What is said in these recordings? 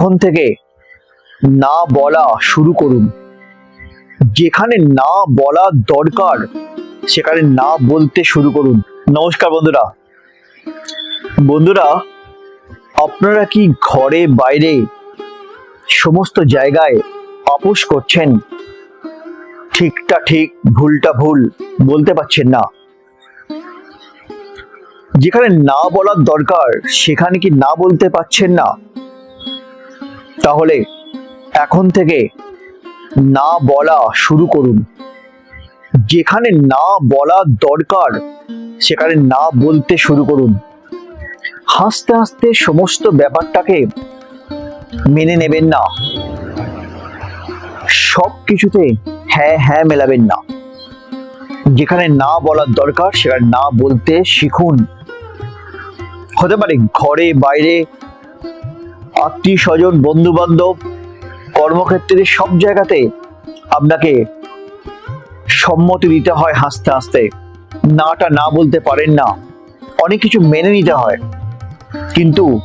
এখন থেকে না বলা শুরু করুন। যেখানে না বলা দরকার, সেখানে না বলতে শুরু করুন। নমস্কার বন্ধুরা। বন্ধুরা, আপনারা কি ঘরে বাইরে সমস্ত জায়গায় আপোষ করছেন? ঠিকটা ঠিক, ভুলটা ভুল বলতে পারছেন না। যেখানে না বলার দরকার, সেখানে কি না বলতে পারছেন না? তাহলে এখন থেকে না বলা শুরু করুন। যেখানে না বলা দরকার, সেখানে না বলতে শুরু করুন। হাসতে হাসতে সমস্ত ব্যাপারটাকে মেনে নেবেন না। সব কিছুতে হ্যাঁ হ্যাঁ মেলাবেন না। যেখানে না বলার দরকার, সেখানে না বলতে শিখুন। হতে পারে ঘরে, বাইরে আত্মীয় স্বজন বন্ধু বান্ধব কর্মক্ষেত্রে সব জায়গাতে আপনাকে সম্মতি দিতে হয় হাসতে হাসতে। নাটা না বলতে পারেন না। অনেক কিছু মেনে নিতে হয়। কিন্তু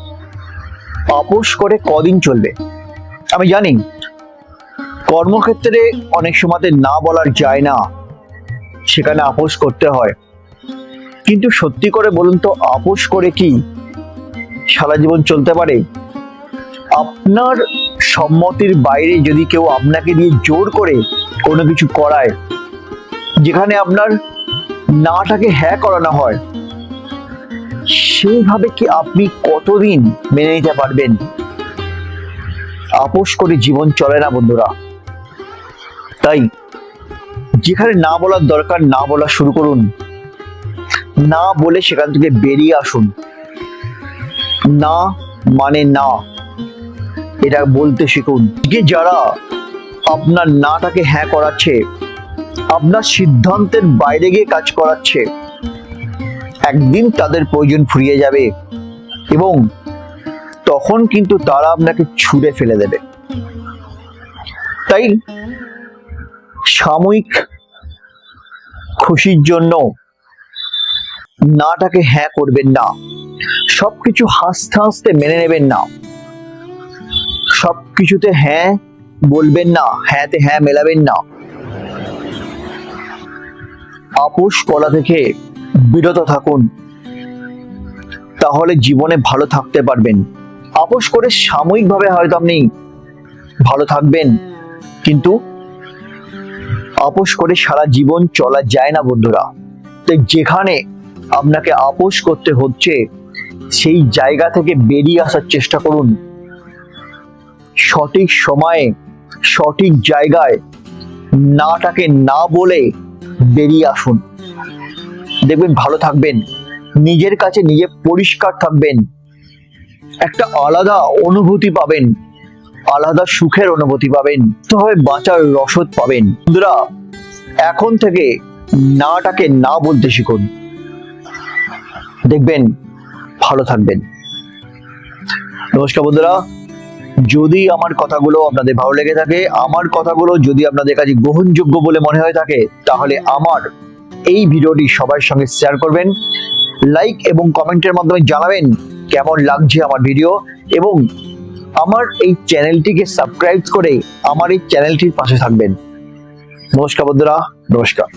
আপোষ করে কদিন চলবে? আমি জানি, কর্মক্ষেত্রে অনেক সময়তে না বলার যায় না। সেখানে আপোষ করতে হয়। কিন্তু সত্যি করে বলুন তো, আপোষ করে কি সারা জীবন চলতে পারে? আপনার সম্মতির বাইরে যদি কেউ আপনাকে দিয়ে জোর করে কোনো কিছু করায়, যেখানে আপনার নাটাকে হ্যাঁ করানো হয়, সেইভাবে কি আপনি কতদিন মেনে নিতে পারবেন? আপোষ করে জীবন চলে না বন্ধুরা। তাই যেখানে না বলার দরকার, না বলা শুরু করুন। না বলে সেখান থেকে বেরিয়ে আসুন। না মানে না। এটা বলতে শিখুন যে যারা আপনার নাটাকে হ্যাঁ করাচ্ছে, আপনার সিদ্ধান্তের বাইরে গিয়ে কাজ করাচ্ছে, একদিন তাদের প্রয়োজন ফুরিয়ে যাবে এবং তখন কিন্তু তারা আপনাকে ছুঁড়ে ফেলে দেবে। তাই সাময়িক খুশির জন্য নাটাকে হ্যাঁ করবেন না, সবকিছু হাসতে হাসতে মেনে নেবেন না। সবকিছুতে হ্যাঁ বলবেন না, হ্যাঁতে হ্যাঁ মেলাবেন না। আপোষ করা থেকে বিরত থাকুন। তাহলে জীবনে ভালো থাকতে পারবেন। আপোষ করে সাময়িকভাবে হয়তো আপনি ভালো থাকবেন, কিন্তু আপোষ করে সারা জীবন চলা যায় না বন্ধুরা। তাই যেখানে আপনাকে আপোষ করতে হচ্ছে, সেই জায়গা থেকে বেরিয়ে আসার চেষ্টা করুন। সঠিক সময়ে, সঠিক জায়গায় নাটাকে না বলে বেরিয়ে আসুন। দেখবেন ভালো থাকবেন, নিজের কাছে নিজে পরিষ্কার থাকবেন, একটা আলাদা অনুভূতি পাবেন, আলাদা সুখের অনুভূতি পাবেন তবে বাঁচার রসদ পাবেন। বন্ধুরা, এখন থেকে নাটাকে না বলতে শিখুন। দেখবেন, ভালো থাকবেন। নমস্কার বন্ধুরা। যদি আমার কথাগুলো আপনাদের ভালো লেগে থাকে, আমার কথাগুলো যদি আপনাদের কাছে গ্রহণযোগ্য বলে মনে হয়ে থাকে, তাহলে আমার এই ভিডিওটি সবার সঙ্গে শেয়ার করবেন লাইক এবং কমেন্টের মাধ্যমে জানাবেন কেমন লাগছে আমার ভিডিও এবং আমার এই চ্যানেলটিকে সাবস্ক্রাইব করে আমার এই চ্যানেলটির পাশে থাকবেন। নমস্কার বন্ধুরা, নমস্কার।